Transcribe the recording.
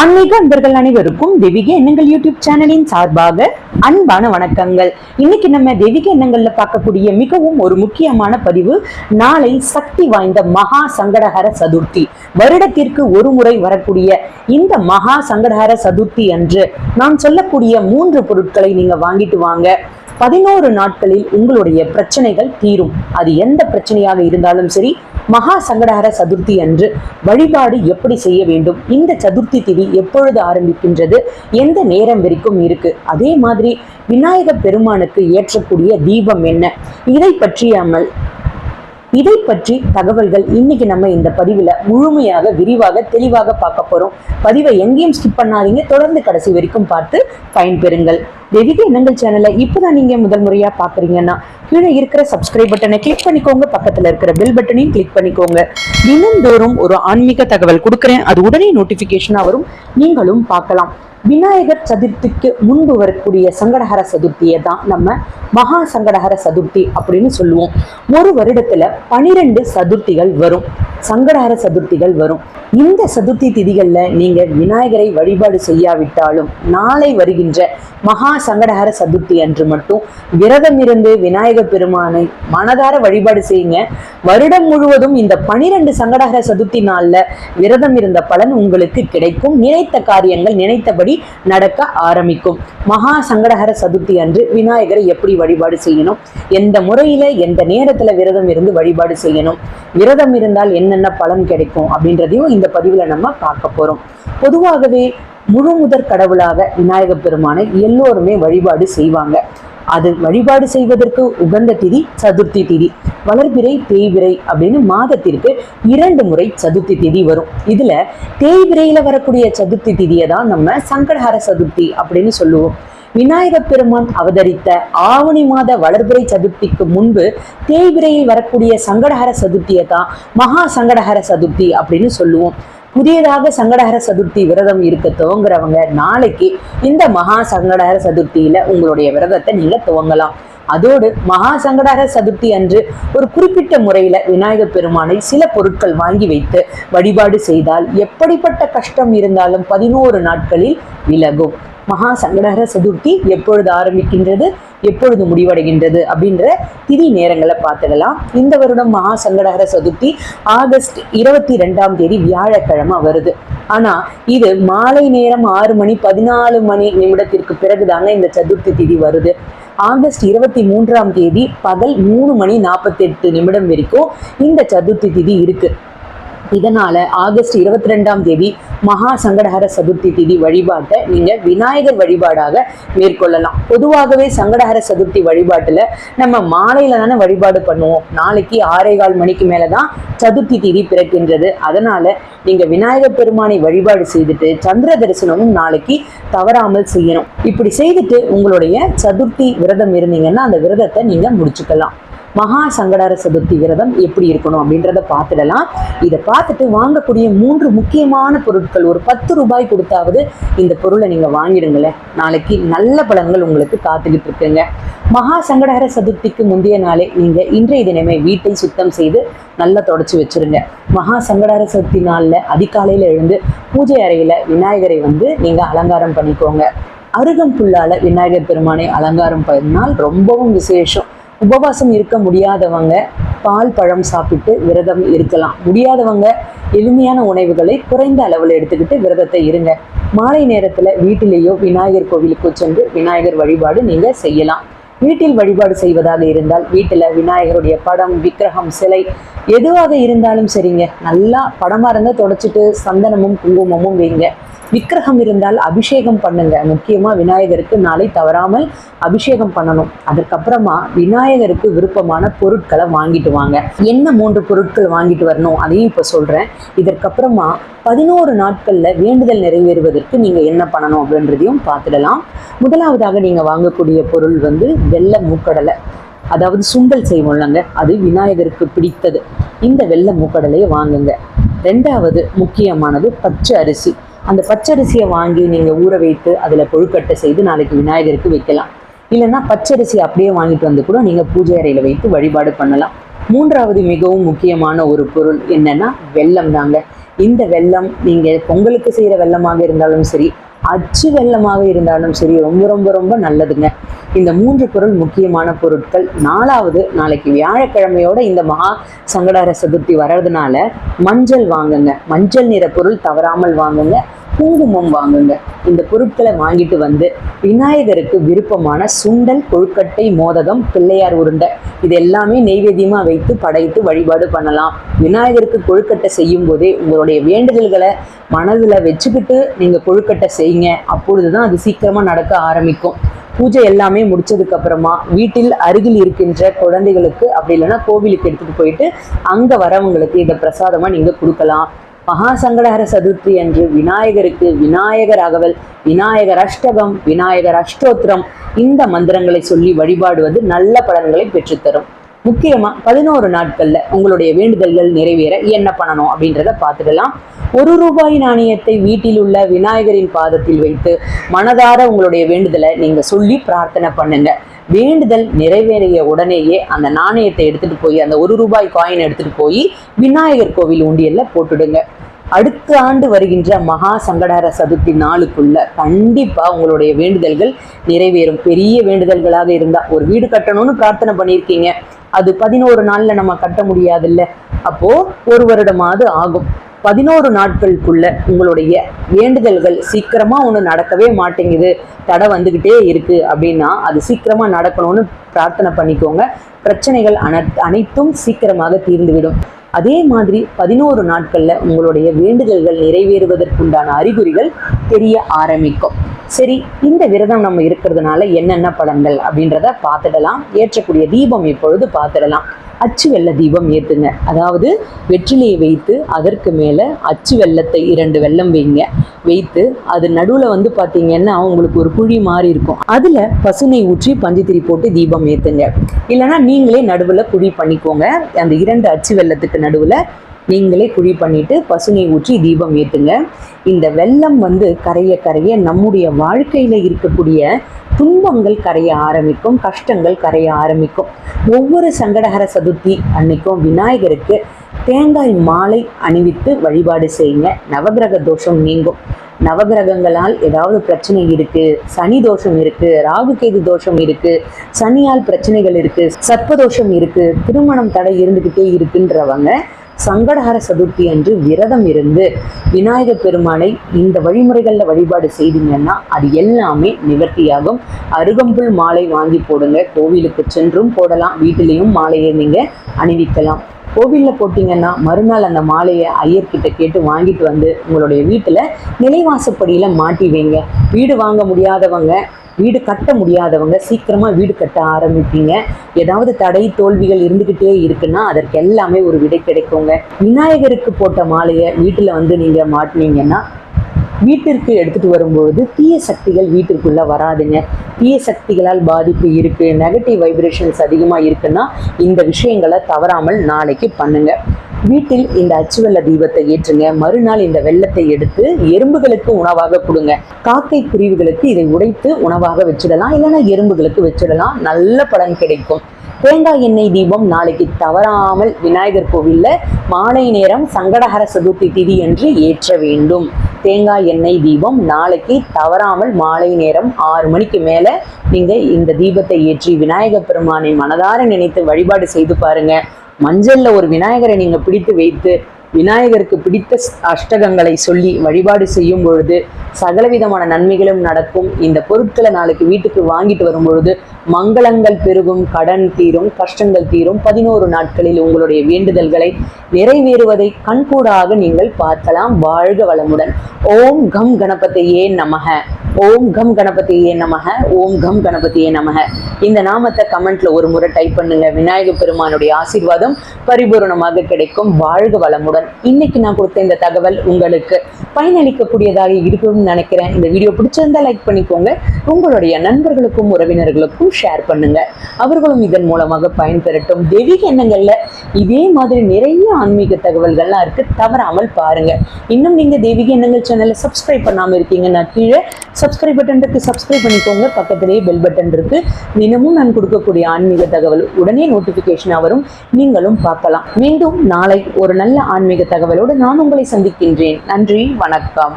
ஆன்மீக அன்பர்கள் அனைவருக்கும் தெய்வீக எண்ணங்கள் யூடியூப் சேனலின் சார்பாக அன்பான வணக்கங்கள். இன்னைக்கு நம்ம தெய்வீக எண்ணங்கள்ல பார்க்கக்கூடிய மிகவும் ஒரு முக்கியமான பதிவு நாளை சக்தி வாய்ந்த மகா சங்கடஹர சதுர்த்தி. வருடத்திற்கு ஒரு முறை வரக்கூடிய இந்த மகா சங்கடஹர சதுர்த்தி அன்று நான் சொல்லக்கூடிய மூன்று பொருட்களை நீங்க வாங்கிட்டு வாங்க. பதினோரு நாட்களில் உங்களுடைய பிரச்சனைகள் தீரும். அது எந்த பிரச்சனையாக இருந்தாலும் சரி மகா சங்கடஹர சதுர்த்தி அன்று வழிபாடு எப்படி செய்ய வேண்டும்? இந்த சதுர்த்தி திதி எப்பொழுது ஆரம்பிக்கின்றது? எந்த நேரம் வரைக்கும் இருக்கு? அதே மாதிரி விநாயக பெருமானுக்கு ஏற்றக்கூடிய தீபம் என்ன? இதை பற்றியாமல் இதை பற்றி தகவல்கள் இன்னைக்கு நம்ம இந்த பதிவுல முழுமையாக விரிவாக தெளிவாக பார்க்க போறோம். பதிவை எங்கேயும் ஸ்கிப் பண்ணாதீங்க. தொடர்ந்து கடைசி வரைக்கும் பார்த்து பயன்பெறுங்கள். தெய்வீக எண்ணங்கள் சேனலை இப்போதான் நீங்க முதல் முறையா பாக்குறீங்கன்னா கீழே இருக்கிற சப்ஸ்கிரைப் பட்டனை கிளிக் பண்ணிக்கோங்க. பக்கத்துல இருக்கிற பெல் பட்டனையும் கிளிக் பண்ணிக்கோங்க. தினந்தோறும் ஒரு ஆன்மீக தகவல் கொடுக்குறேன். அது உடனே நோட்டிபிகேஷனா வரும். நீங்களும் பார்க்கலாம். விநாயகர் சதுர்த்திக்கு முன்பு வரக்கூடிய சங்கடஹர சதுர்த்தியை தான் நம்ம மகா சங்கடஹர சதுர்த்தி அப்படின்னு சொல்லுவோம். ஒரு வருடத்துல பனிரெண்டு சதுர்த்திகள் வரும். சங்கடஹர சதுர்த்திகள் வரும். இந்த சதுர்த்தி திதிகள்ல நீங்க விநாயகரை வழிபாடு செய்யாவிட்டாலும் நாளை வருகின்ற மகா சங்கடஹர சதுர்த்தி அன்று மட்டும் விரதம் இருந்து விநாயகர் விநாயக பெருமானை மனதார வழிபாடு செய்யுங்க. வருடம் முழுவதும் இந்த பனிரெண்டு சங்கடஹர சதுர்த்தி நாள்ல விரதம் இருந்த பலன் உங்களுக்கு கிடைக்கும். நினைத்த காரியங்கள் நினைத்தபடி நடக்க ஆரம்பிக்கும். மகா சங்கடகர சதுர்த்தி அன்று விநாயகரை எப்படி வழிபாடு செய்யணும்? எந்த முறையில எந்த நேரத்துல விரதம் இருந்து வழிபாடு செய்யணும்? விரதம் இருந்தால் என்னென்ன பலன் கிடைக்கும் அப்படின்றதையும் இந்த பதிவுல நம்ம பார்க்க போறோம். பொதுவாகவே முழு முதற் கடவுளாக விநாயக பெருமானை எல்லோருமே வழிபாடு செய்வாங்க. அது வழிபாடு செய்வதற்கு உகந்த திதி சதுர்த்தி திதி. வளர்பிறை தேய்விரை அப்படின்னு மாதத்திற்கு இரண்டு முறை சதுர்த்தி திதி வரும். இதுல தேய்விரையில வரக்கூடிய சதுர்த்தி திதியை தான் நம்ம சங்கடஹர சதுர்த்தி அப்படின்னு சொல்லுவோம். விநாயக பெருமான் அவதரித்த ஆவணி மாத வளர்பிறை சதுர்த்திக்கு முன்பு தேய்விரையில் வரக்கூடிய சங்கடஹர சதுர்த்தியை தான் மகா சங்கடஹர சதுர்த்தி அப்படின்னு சொல்லுவோம். புதியதாக சங்கடஹர சதுர்த்தி விரதம் இருக்க துவங்குறவங்க நாளைக்கு இந்த மகா சங்கடஹர சதுர்த்தியில உங்களுடைய விரதத்தை நீங்க துவங்கலாம். அதோடு மகா சங்கடஹர சதுர்த்தி அன்று ஒரு குறிப்பிட்ட முறையில விநாயகர் பெருமானை சில பொருட்கள் வாங்கி வைத்து வழிபாடு செய்தால் எப்படிப்பட்ட கஷ்டம் இருந்தாலும் பதினோரு நாட்களில் விலகும். மகா சங்கடகர சதுர்த்தி எப்பொழுது ஆரம்பிக்கின்றது? எப்பொழுது முடிவடைகின்றது? அப்படின்ற திதி நேரங்களை பார்த்துடலாம் இந்த வருடம் மகா சங்கடகர சதுர்த்தி ஆகஸ்ட் இருபத்தி ரெண்டாம் தேதி வியாழக்கிழமை வருது. ஆனா இது மாலை நேரம் ஆறு மணி பதினாலு மணி நிமிடத்திற்கு பிறகுதாங்க இந்த சதுர்த்தி திதி வருது. ஆகஸ்ட் இருபத்தி மூன்றாம் தேதி பகல் மூணு மணி நாற்பத்தி எட்டு நிமிடம் வரைக்கும் இந்த சதுர்த்தி திதி இருக்கு. இதனால ஆகஸ்ட் இருபத்தி ரெண்டாம் தேதி மகா சங்கடஹர சதுர்த்தி திதி வழிபாட்டை நீங்க விநாயகர் வழிபாடாக மேற்கொள்ளலாம். பொதுவாகவே சங்கடஹர சதுர்த்தி வழிபாட்டுல நம்ம மாலையில தானே வழிபாடு பண்ணுவோம். நாளைக்கு ஆறே கால் மணிக்கு மேலதான் சதுர்த்தி திதி பிறக்கின்றது. அதனால நீங்க விநாயகர் பெருமானை வழிபாடு செய்துட்டு சந்திர தரிசனமும் நாளைக்கு தவறாமல் செய்யணும். இப்படி செய்துட்டு உங்களுடைய சதுர்த்தி விரதம் இருந்தீங்கன்னா அந்த விரதத்தை நீங்க முடிச்சுக்கலாம். மகா சங்கடார சதுர்த்தி விரதம் எப்படி இருக்கணும் அப்படின்றத பார்த்துடலாம். இதை பார்த்துட்டு வாங்கக்கூடிய மூன்று முக்கியமான பொருட்கள் ஒரு பத்து ரூபாய் கொடுத்தாவது இந்த பொருளை நீங்கள் வாங்கிடுங்களேன். நாளைக்கு நல்ல பலன்கள் உங்களுக்கு காத்துக்கிட்டு இருக்குங்க. மகா சங்கடகர சதுர்த்திக்கு முந்தைய நாளே நீங்கள் இன்றைய தினமே வீட்டை சுத்தம் செய்து நல்லா தொடச்சி வச்சிருங்க. மகா சங்கடகர சதுர்த்தி நாளில் அதிகாலையில் எழுந்து பூஜை அறையில் விநாயகரை வந்து நீங்கள் அலங்காரம் பண்ணிக்கோங்க. அருகம்புல்லால விநாயகர் பெருமானை அலங்காரம் பண்ணினால் ரொம்பவும் விசேஷம். உபவாசம் இருக்க முடியாதவங்க பால் பழம் சாப்பிட்டு விரதம் இருக்கலாம். முடியாதவங்க எளிமையான உணவுகளை குறைந்த அளவில் எடுத்துக்கிட்டு விரதத்தை இருங்க. மாலை நேரத்தில் வீட்டிலேயோ விநாயகர் கோவிலுக்கு சென்று விநாயகர் வழிபாடு நீங்கள் செய்யலாம். வீட்டில் வழிபாடு செய்வதாக இருந்தால் வீட்டில் விநாயகருடைய படம் விக்கிரகம் சிலை எதுவாக இருந்தாலும் சரிங்க. நல்லா படமாக இருந்தால் தொடச்சிட்டு சந்தனமும் குங்குமமும் வைங்க. விக்கிரகம் இருந்தால் அபிஷேகம் பண்ணுங்க. முக்கியமா விநாயகருக்கு நாளை தவறாமல் அபிஷேகம் பண்ணணும். அதுக்கப்புறமா விநாயகருக்கு விருப்பமான பொருட்களை வாங்கிட்டு வாங்க. என்ன மூன்று பொருட்கள் வாங்கிட்டு வரணும்? அதையும் இப்போ சொல்றேன். இதற்கப்புறமா பதினோரு நாட்கள்ல வேண்டுதல் நிறைவேறுவதற்கு நீங்க என்ன பண்ணணும் அப்படின்றதையும் பார்த்துடலாம். முதலாவதாக நீங்க வாங்கக்கூடிய பொருள் வந்து வெள்ளை மூக்கடலை. அதாவது சுண்டல் செய்வோம்லங்க அது விநாயகருக்கு பிடித்தது. இந்த வெள்ளை மூக்கடலையை வாங்குங்க. ரெண்டாவது முக்கியமானது பச்சை அரிசி. அந்த பச்சரிசியை வாங்கி நீங்கள் ஊற வைத்து அதில் கொழுக்கட்டை செய்து நாளைக்கு விநாயகருக்கு வைக்கலாம். இல்லைன்னா பச்சரிசி அப்படியே வாங்கிட்டு வந்து கூட நீங்கள் பூஜை அறையில் வைத்து வழிபாடு பண்ணலாம். மூன்றாவது மிகவும் முக்கியமான ஒரு பொருள் என்னன்னா வெல்லம் தாங்க. இந்த வெல்லம் நீங்கள் பொங்கலுக்கு செய்கிற வெள்ளமாக இருந்தாலும் சரி அச்சு வெள்ளமாக இருந்தாலும் சரி ரொம்ப ரொம்ப ரொம்ப நல்லதுங்க. இந்த மூன்று பொருள் முக்கியமான பொருட்கள். நாலாவது நாளைக்கு வியாழக்கிழமையோட இந்த மகா சங்கடார சதுர்த்தி வர்றதுனால மஞ்சள் வாங்குங்க. மஞ்சள் நிற பொருள் தவறாமல் வாங்குங்க. குங்குமம் வாங்குங்க. இந்த பொருட்களை வாங்கிட்டு வந்து விநாயகருக்கு விருப்பமான சுண்டல் கொழுக்கட்டை மோதகம் பிள்ளையார் உருண்டை இது எல்லாமே நெய்வேத்தியமா வைத்து படைத்து வழிபாடு பண்ணலாம். விநாயகருக்கு கொழுக்கட்டை செய்யும் போதே உங்களுடைய வேண்டுதல்களை மனதில் வச்சுக்கிட்டு நீங்கள் கொழுக்கட்டை செய்யுங்க. அப்பொழுது தான் அது சீக்கிரமாக நடக்க ஆரம்பிக்கும். பூஜை எல்லாமே முடிச்சதுக்கு அப்புறமா வீட்டில் அருகில் இருக்கின்ற குழந்தைகளுக்கு அப்படி இல்லைன்னா கோவிலுக்கு எடுத்துட்டு போயிட்டு அங்க வரவங்களுக்கு இதை பிரசாதமா நீங்க கொடுக்கலாம். மகாசங்கடஹர சதுர்த்தி அன்று விநாயகருக்கு விநாயகர் அகவல் விநாயகர் அஷ்டகம் விநாயகர் அஷ்டோத்திரம் இந்த மந்திரங்களை சொல்லி வழிபாடுவது நல்ல பலன்களை பெற்றுத்தரும். முக்கியமா பதினோரு நாட்கள்ல உங்களுடைய வேண்டுதல்கள் நிறைவேற என்ன பண்ணணும் அப்படின்றத பார்த்துக்கலாம் ஒரு ரூபாய் நாணயத்தை வீட்டில் உள்ள விநாயகரின் பாதத்தில் வைத்து மனதார உங்களுடைய வேண்டுதலை நீங்க சொல்லி பிரார்த்தனை பண்ணுங்க. வேண்டுதல் நிறைவேறிய உடனேயே அந்த நாணயத்தை எடுத்துட்டு போய் அந்த ஒரு ரூபாய் காயின் எடுத்துட்டு போய் விநாயகர் கோவில் உண்டியல்ல போட்டுடுங்க. அடுத்த ஆண்டு வருகின்ற மகா சங்கடார சதுர்த்தி நாளுக்குள்ள கண்டிப்பா உங்களுடைய வேண்டுதல்கள் நிறைவேறும். பெரிய வேண்டுதல்களாக இருந்தா ஒரு வீடு கட்டணும்னு பிரார்த்தனை பண்ணியிருக்கீங்க. அது பதினோரு நாள்ல நம்ம கட்ட முடியாதுல்ல. அப்போ ஒரு வருடமாவது ஆகும். பதினோரு நாட்களுக்குள்ள உங்களுடைய வேண்டுதல்கள் சீக்கிரமா ஒன்று நடக்கவே மாட்டேங்குது. தடை வந்துக்கிட்டே இருக்கு அப்படின்னா அது சீக்கிரமா நடக்கணும்னு பிரார்த்தனை பண்ணிக்கோங்க. பிரச்சனைகள் அன அனைத்தும் சீக்கிரமாக தீர்ந்துவிடும். அதே மாதிரி பதினோரு நாட்கள்ல உங்களுடைய வேண்டுதல்கள் நிறைவேறுவதற்குண்டான அறிகுறிகள் தெரிய ஆரம்பிக்கும். சரி இந்த விரதம் நம்ம இருக்கிறதுனால என்னென்ன பலன்கள் அப்படின்றத பார்த்துடலாம். ஏற்றக்கூடிய தீபம் இப்பொழுது பார்த்துடலாம். அச்சு வெள்ள தீபம் ஏற்றுங்க அதாவது வெற்றிலையை வைத்து அதற்கு மேலே அச்சு வெள்ளத்தை இரண்டு வெள்ளம் வைங்க. வைத்து அது நடுவில் வந்து பார்த்தீங்கன்னா உங்களுக்கு ஒரு குழி மாதிரி இருக்கும். அதில் பசுனை ஊற்றி பஞ்சுத்திரி போட்டு தீபம் ஏற்றுங்க இல்லைன்னா நீங்களே நடுவில் குழி பண்ணிக்கோங்க. அந்த இரண்டு அச்சு வெள்ளத்துக்கு நடுவில் நீங்களே குழி பண்ணிட்டு பசுனை ஊற்றி தீபம் ஏற்றுங்க இந்த வெள்ளம் வந்து கரைய கரைய நம்முடைய வாழ்க்கையில் இருக்கக்கூடிய துன்பங்கள் கரைய ஆரம்பிக்கும் கஷ்டங்கள் கரைய ஆரம்பிக்கும். ஒவ்வொரு சங்கடகர சதுர்த்தி அன்னைக்கும் விநாயகருக்கு தேங்காய் மாலை அணிவித்து வழிபாடு செய்யுங்க. நவகிரக தோஷம் நீங்கும். நவகிரகங்களால் ஏதாவது பிரச்சனை இருக்கு சனி தோஷம் இருக்கு ராகுகேது தோஷம் இருக்கு சனியால் பிரச்சனைகள் இருக்கு சர்ப்பதோஷம் இருக்கு திருமணம் தடை இருந்துகிட்டே இருக்குன்றவங்க சங்கடஹர சதுர்த்தி அன்று விரதம் இருந்து விநாயகர் பெருமானை இந்த வழிமுறைகளில் வழிபாடு செய்தீங்கன்னா அது எல்லாமே நிவர்த்தியாகும். அருகம்புல் மாலை வாங்கி போடுங்க. கோவிலுக்கு சென்றும் போடலாம். வீட்டிலையும் மாலையை நீங்கள் அணிவிக்கலாம். கோவிலில் போட்டிங்கன்னா மறுநாள் அந்த மாலையை ஐயர்கிட்ட கேட்டு வாங்கிட்டு வந்து உங்களுடைய வீட்டில் நிலைவாசப்படியில் மாட்டி வைங்க. வீடு வாங்க முடியாதவங்க வீடு கட்ட முடியாதவங்க சீக்கிரமாக வீடு கட்ட ஆரம்பிப்பீங்க. ஏதாவது தடை தோல்விகள் இருந்துக்கிட்டே இருக்குன்னா அதற்கு எல்லாமே ஒரு விடை கிடைக்குங்க. விநாயகருக்கு போட்ட மாலையை வீட்டில் வந்து நீங்கள் மாட்டினீங்கன்னா வீட்டிற்கு எடுத்துட்டு வரும்பொழுது தீய சக்திகள் வீட்டிற்குள்ள வராதுங்க. தீய சக்திகளால் பாதிப்பு இருக்கு நெகட்டிவ் வைப்ரேஷன்ஸ் அதிகமா இருக்குன்னா இந்த விஷயங்களை தவறாமல் நாளைக்கு பண்ணுங்க. வீட்டில் இந்த அச்சு வெள்ள தீபத்தை ஏற்றுங்க. மறுநாள் இந்த வெள்ளத்தை எடுத்து எறும்புகளுக்கு உணவாக கொடுங்க. காக்கை குருவிகளுக்கு இதை உடைத்து உணவாக வச்சிடலாம். இல்லைன்னா எறும்புகளுக்கு வச்சிடலாம். நல்ல பலன் கிடைக்கும். தேங்காய் எண்ணெய் தீபம் நாளைக்கு தவறாமல் விநாயகர் கோவில்ல மாலை நேரம் சங்கடஹர சதுர்த்தி திதி என்று ஏற்ற வேண்டும். தேங்காய் எண்ணெய் தீபம் நாளைக்கு தவறாமல் மாலை நேரம் ஆறு மணிக்கு மேல நீங்க இந்த தீபத்தை ஏற்றி விநாயகர் பெருமானை மனதார நினைத்து வழிபாடு செய்து பாருங்க. மஞ்சளில் ஒரு விநாயகரை நீங்கள் பிடித்து வைத்து விநாயகருக்கு பிடித்த அஷ்டகங்களை சொல்லி வழிபாடு செய்யும் பொழுது சகலவிதமான நன்மைகளும் நடக்கும். இந்த பொருட்களை நாளைக்கு வீட்டுக்கு வாங்கிட்டு வரும் பொழுது மங்களங்கள் பெருகும் கடன் தீரும் கஷ்டங்கள் தீரும். பதினோரு நாட்களில் உங்களுடைய வேண்டுதல்களை நிறைவேறுவதை கண்கூடாக நீங்கள் பார்க்கலாம். வாழ்க வளமுடன். ஓம் கம் கணபதியே நமக. ஓம் கம் கணபதியே நமக. ஓம் கம் கணபதியே நமக. இந்த நாமத்தை கமெண்ட்ல ஒரு முறை டைப் பண்ணுங்க. விநாயக பெருமானுடைய ஆசீர்வாதம் பரிபூரணமாக கிடைக்கும். வாழ்க வளமுடன். இன்னைக்கு நான் கொடுத்த இந்த தகவல் உங்களுக்கு பயனளிக்கக்கூடியதாக இருக்கும்னு நினைக்கிறேன். இந்த வீடியோ பிடிச்சிருந்தா லைக் பண்ணிக்கோங்க. உங்களுடைய நண்பர்களுக்கும் உறவினர்களுக்கும் ஷேர் பண்ணுங்க. அவர்களும் இதன் மூலமாக பயன்பெறட்டும். தெய்வீக எண்ணங்கள்ல இதே மாதிரி நிறைய ஆன்மீக தகவல்கள்லாம் இருக்கு. தவறாமல் பாருங்க. இன்னும் நீங்க தெய்வீக எண்ணங்கள் சேனலை சப்ஸ்கிரைப் பண்ணாம இருக்கீங்கன்னா கீழே சப்ஸ்கிரைப் பட்டன் இருக்கு சப்ஸ்கிரைப் பண்ணிக்கோங்க. பக்கத்திலேயே பெல் பட்டன் இருக்கு. தினமும் நான் கொடுக்கக்கூடிய ஆன்மீக தகவல் உடனே நோட்டிபிகேஷனாக வரும். நீங்களும் பார்க்கலாம். மீண்டும் நாளை ஒரு நல்ல ஆன்மீக ஆன்மீக தகவலோடு நான் உங்களை சந்திக்கின்றேன். நன்றி வணக்கம்.